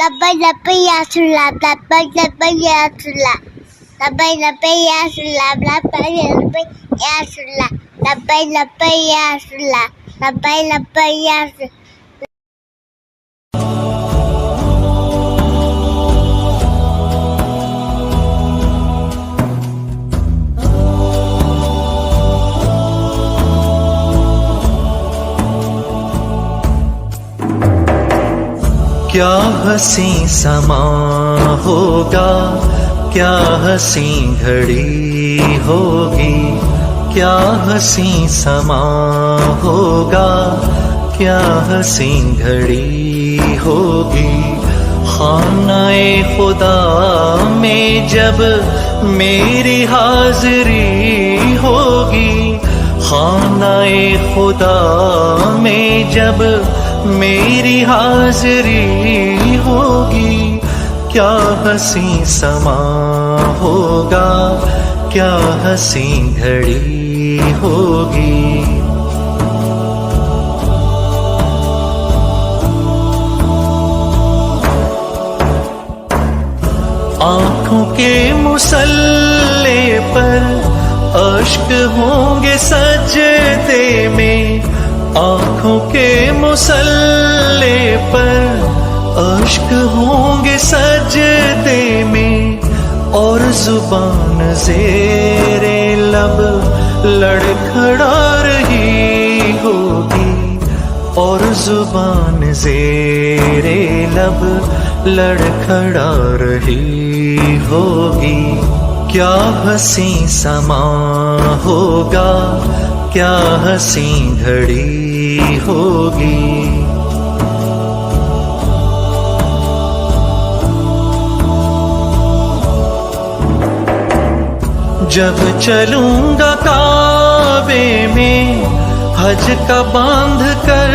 labai labai ačiū labai labai ačiū labai labai ačiū labai labai ačiū labai labai ačiū labai labai ačiū क्या हसी समा होगा? क्या हसी घड़ी होगी? क्या हसी समा होगा? क्या हसी घड़ी होगी? खानाए खुदा में जब मेरी हाजिरी होगी, खानाए खुदा में जब मेरी हाजिरी होगी। क्या हसी समा होगा? क्या हसी घड़ी होगी? आँखों के मुसल्ले पर अश्क होंगे सजदे में। आँखों के मुसल्ले पर अश्क होंगे सजदे में और ज़ुबान जेरे लब लड़खड़ा रही होगी और ज़ुबान जेरे लब लड़खड़ा रही होगी। क्या हसी समा होगा? क्या हसी घड़ी होगी? जब चलूँगा काबे में, हज का बाँध कर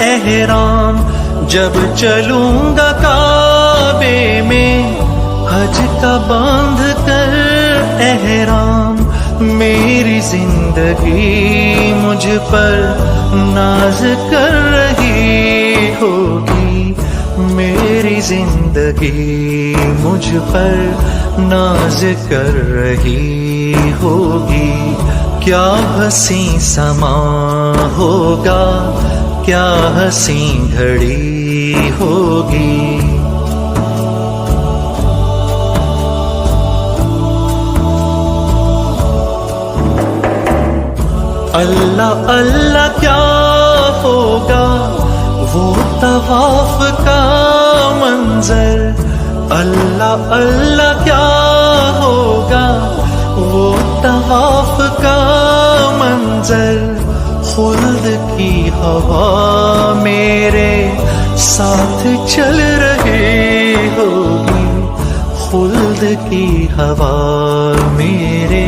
एहराम। जब चलूँगा काबे में, हज का बाँध कर एहराम। मेरी ज़िंदगी मुझ पर नाज कर रही होगी। मेरी ज़िंदगी मुझ पर नाज कर रही होगी। क्या हसी समा होगा? क्या हसी घड़ी होगी? अल्लाह अल्लाह क्या होगा? वो तवाफ का मंजर। अल्लाह अल्लाह क्या होगा? वो तवाफ का मंजर। खुल्द की हवा मेरे साथ चल रही होगी। खुल्द की हवा मेरे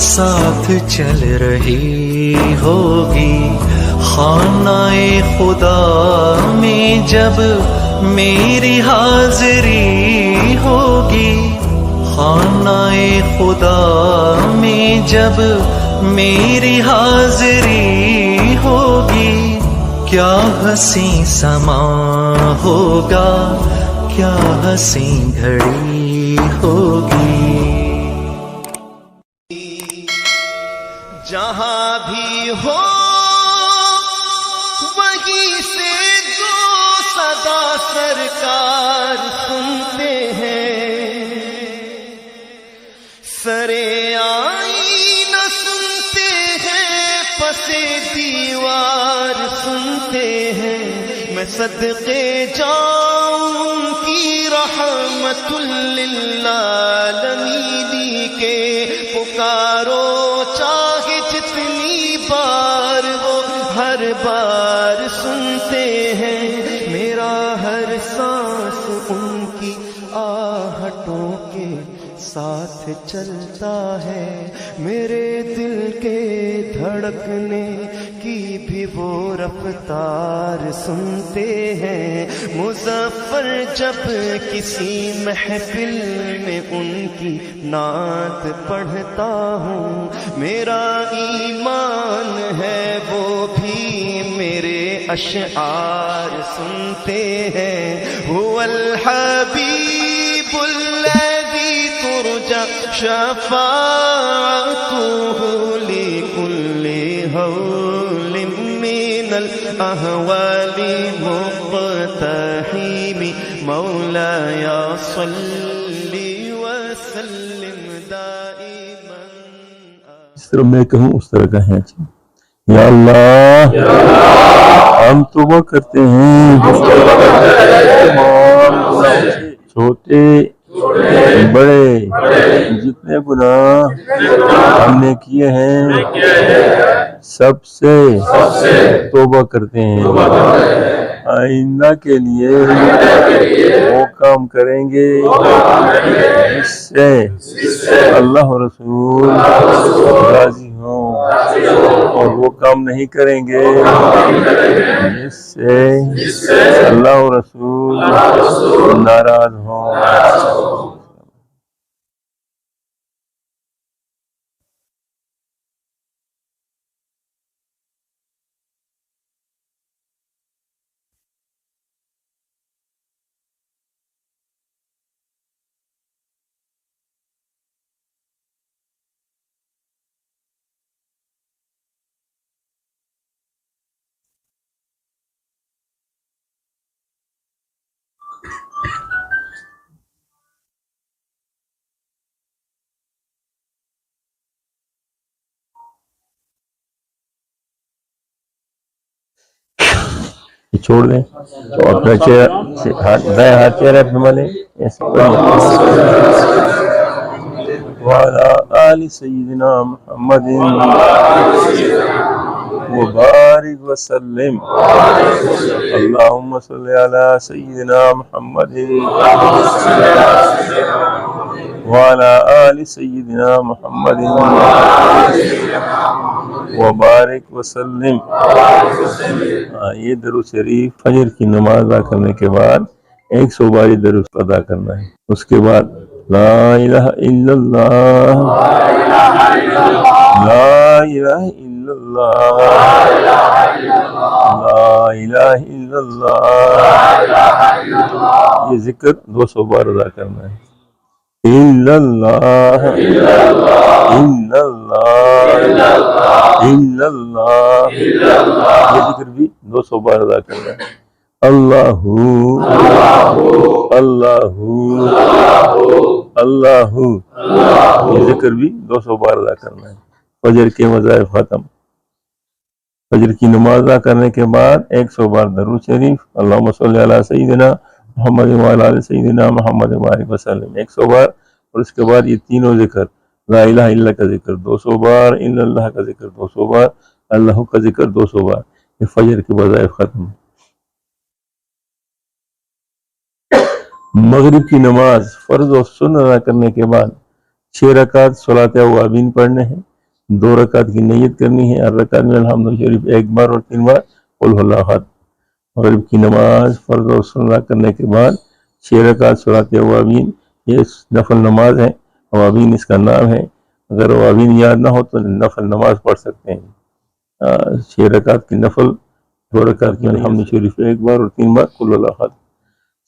साथ चल रही होगी। खानाए खुदा में जब मेरी हाजिरी होगी। खानाए खुदा में जब मेरी हाजिरी होगी। क्या हसी समा होगा, क्या हसी घड़ी होगी। जहाँ भी हो, वहीं से जो सदा सरकार सुनते हैं। सरे आई न सुनते हैं, पसे दीवार सुनते हैं। मैं सदके जाऊँ उनकी रहमतुल्लिल्लालमीनी के पुकारो साथ चलता है। मेरे दिल के धड़कने की भी वो रफ्तार सुनते हैं। मुजफ्फर जब किसी महफिल में उनकी नात पढ़ता हूँ, मेरा ईमान है वो भी मेरे अशार सुनते हैं। हुवल हबीबुल्लज़ी तुरजा शफाअतुहु लिकुल्ली हौलिन मिनल अहवालि मुक़तहिमी मौलाया सल्लि वसल्लिम दाइमन जिस तरह मैं कहूँ उस तरह का है अच्छा या अल्लाह हम तोबा करते बड़े जितने गुनाह हमने किए हैं, सबसे तोबा करते हैं। आइंदा के लिए वो काम करेंगे, जिससे अल्लाह रसूल राज़ी और वो काम नहीं करेंगे। जिससे अल्लाह रसूल नाराज़ हों। छोड़ दें। तो अपना चेहरा हाथ हाथ चेहरा मुबारक वसल्लम। अल्लाहुम्मा सल्लि अला सय्यिदिना मुहम्मदिन। आली सय्यिदिना मुहम्मदिन मुबारक वसल्लम हाँ, ये दरुद शरीफ फजर की नमाज़ अदा करने के बाद एक सौ बारी दरुद अदा करना है उसके बाद ला इलाहा ये ज़िक्र दो सौ बार अदा करना है ज़िक्र भी दो सौ बार अदा करना है। अल्लाहू। अल्लाहू। अल्लाहू। ये ज़िक्र भी दो सौ बार अदा करना है। फजर के वज़ाइफ ख़त्म। फजर की नमाज़ अदा करने के बाद एक सौ बार दरूद शरीफ। अल्लाह सल्ली सईदना मोहम्मद वाल सईदना मोहम्मद बारिक वसल्लम एक सौ बार और उसके बाद ये तीनों ज़िक्र ला का ज़िक्र दो सौ बार इल्लल्लाह का ज़िक्र दो सौ बार अल्लाह का ज़िक्र दो सौ बार ये फजर के वज़ाइफ ख़त्म मगरिब की नमाज़ फ़र्ज़ और सुन अदा करने के बाद छः रकात सलात अवाबीन पढ़ने हैं दो रकात की नीयत करनी है हर रकात में अलहमद शरीफ एक बार और तीन बार अहद मगरिब की नमाज़ फ़र्ज़ और सुन अदा करने के बाद छः रकात सलात अवाबीन। ये नफल नमाज़ है अवाबीन इसका नाम है। अगर अवाबीन याद ना हो तो नफल नमाज़ पढ़ सकते हैं। छः रकात की नफल दो रकात की अलहमद शरीफ एक बार और तीन बार कुल अहद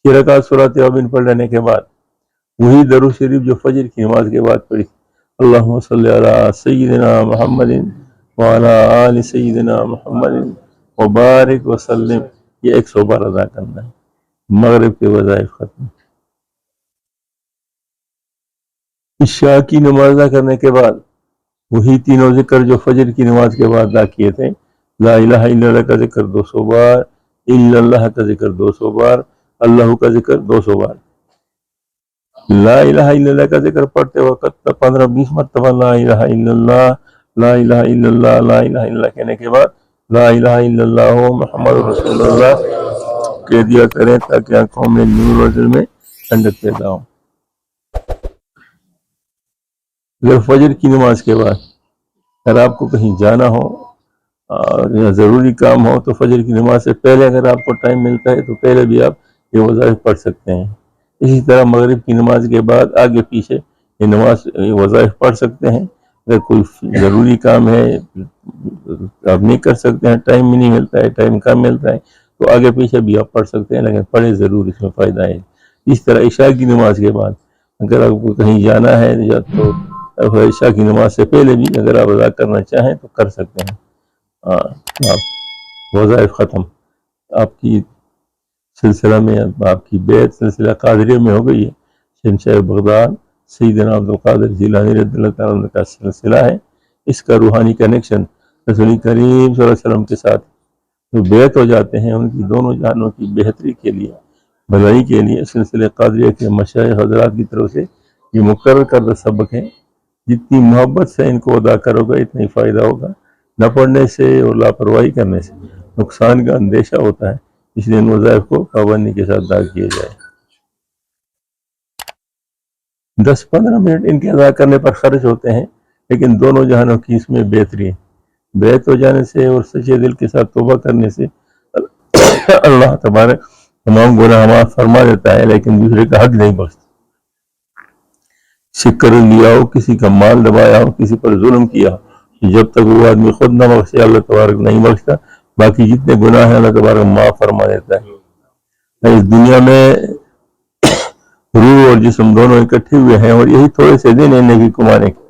छः रकात सलात अवाबीन पढ़ लेने के बाद वही दरू शरीफ जो फजर की नमाज़ के बाद पढ़ी। अल्लाह सैदना महमदिन वाला आल सैदना महमदिन मुबारक वसल्लम ये एक सौ बार अदा करना है। मगरब के वज़ाइफ ख़त्म। इशा की नमाज़ अदा करने के बाद, वही तीनों ज़िक्र जो फजर की नमाज़ के बाद अदा किए थे, ला इलाहा इल्लल्लाह का ज़िक्र दो सौ बार, इल्लल्लाह का ज़िक्र दो सौ बार, अल्लाह का ज़िक्र दो सौ बार। ला इलाहा इल्लल्लाह का ज़िक्र पढ़ते वक्त पंद्रह बीस मरतबा ला इलाहा इल्लल्लाह, ला इलाहा ला इलाहा कहने के बाद ला इलाहा मोहम्मद रसूलुल्लाह। कह दिया करें ताकि आँखों में नूर दिल में ठंडक पैदा हो। अगर फजर की नमाज़ के बाद अगर आपको कहीं जाना हो और ज़रूरी काम हो तो फजर की नमाज़ से पहले अगर आपको टाइम मिलता है तो पहले भी आप ये वज़ाइफ पढ़ सकते हैं। इसी तरह मगरिब की नमाज़ के बाद आगे पीछे ये नमाज़, ये वज़ाइफ पढ़ सकते हैं। अगर कोई ज़रूरी काम है, आप नहीं कर सकते हैं टाइम भी नहीं मिलता है टाइम कम मिलता है? तो आगे पीछे भी आप पढ़ सकते हैं, लेकिन पढ़े ज़रूर, इसमें फ़ायदा है। इस तरह ईशा की नमाज़ के बाद, अगर आपको कहीं जाना है, या तो ईशा की नमाज़ से पहले भी अगर आप अदा करना चाहें तो कर सकते हैं। हाँ आप वज़ाइफ ख़त्म। आपकी सिलसिला में, आपकी बेत सिलसिला कादरिया में हो गई है शहनशाह बगदाद। सईदना अब्दुल कादिर जिलानी रज़ियल्लाहु का सिलसिला है। इसका रूहानी कनेक्शन रसूल करीम वसल्लम के साथ जो बेत हो जाते हैं, उनकी दोनों जानों की बेहतरी के लिए, भलाई के लिए सिलसिले कादरिया के मशाइ हजरात की तरफ़ से ये मुकर करदा सबक है। जितनी मोहब्बत से इनको अदा करोगे, इतना ही फ़ायदा होगा। न पढ़ने से और लापरवाही करने से नुकसान का अंदेशा होता है। इसलिए इन वज़ाइफ को पाबंदी के साथ अदा किया जाए। दस पंद्रह मिनट इनके अदा करने पर खर्च होते हैं, लेकिन दोनों जहानों की इसमें बेहतरी है। बेहत हो जाने से और सच्चे दिल के साथ तोबा करने से अल्लाह तबारक तमाम गुना हमारा फरमा देता है, लेकिन दूसरे का हक नहीं बख्शता। शिक्र लिया हो, किसी का माल दबाया हो, किसी पर जुल्म किया हो जब तक वो आदमी खुद ना बख्शे, अल्लाह तबारक नहीं बख्शता। बाकी जितने गुनाह हैं, अल्लाह तबारक माफ़ फरमा देता है। इस दुनिया में रूह और जिसम दोनों इकट्ठे हुए हैं और यही थोड़े से दिन है नेकी कमाने के।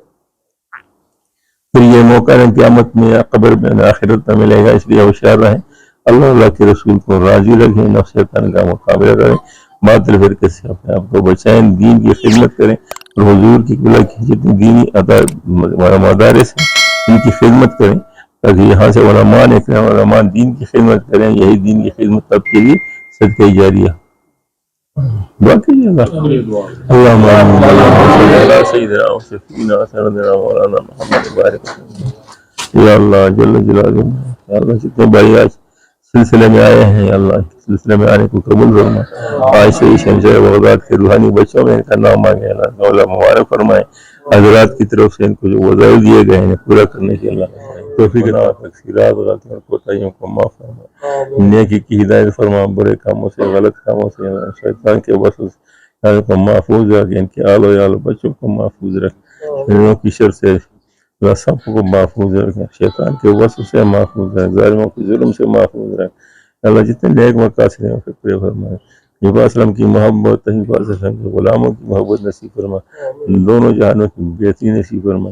फिर ये मौका है क्यामत में या कब्र में या आखिरत में मिलेगा, इसलिए होशियार रहें। अल्लाह अल्लाह के रसूल को राज़ी रखें नफसतन का मुकाबला करें, बातिल फिर से अपने आप को बचाएँ, दीन की खिदमत करें और हजूर की किला की जितनी दीनी मदारस हैं इनकी खिदमत करें, ताकि यहाँ से वलमा निकलें वलमा दीन की खिदमत करें, यही दीन की खिदमत तब के लिए सदके जारिया। दुआ कीजिएगा अल्लाह मौलाना अल्लाह जितने भाई आज सिलसिले में आए हैं अल्लाह सिलसिले में आने को कबूल फरमा आज से ही शमशाह बगदाद के रूहानी बच्चों में इनका नाम गया अल्लाह मौला मुबारक फरमाए हजरात की तरफ़ से इनको जो वजाइल दिए गए हैं पूरा करने के अल्लाह तौफीक तकसीरात गलतियों कोताहियों को माफ़ फरमा नेकी की हिदायत फरमा बुरे कामों से गलत कामों से शैतान के वसूल को महफूज रख इनके आलो यालो बच्चों को महफूज रख शरीरों की शर से अल्लाह सबको महफूज रख शैतान के वसूल से महफूज रख जालिमों के जुल्म से महफूज रख। अल्लाह जितने नेक मकासद हैं उसे पूरे फरमाए। हिफासलम की मोहब्बत हिफासलम के गुलामों की मोहब्बत नसीब फरमा दोनों जहानों की बेहतरी नसीब फरमा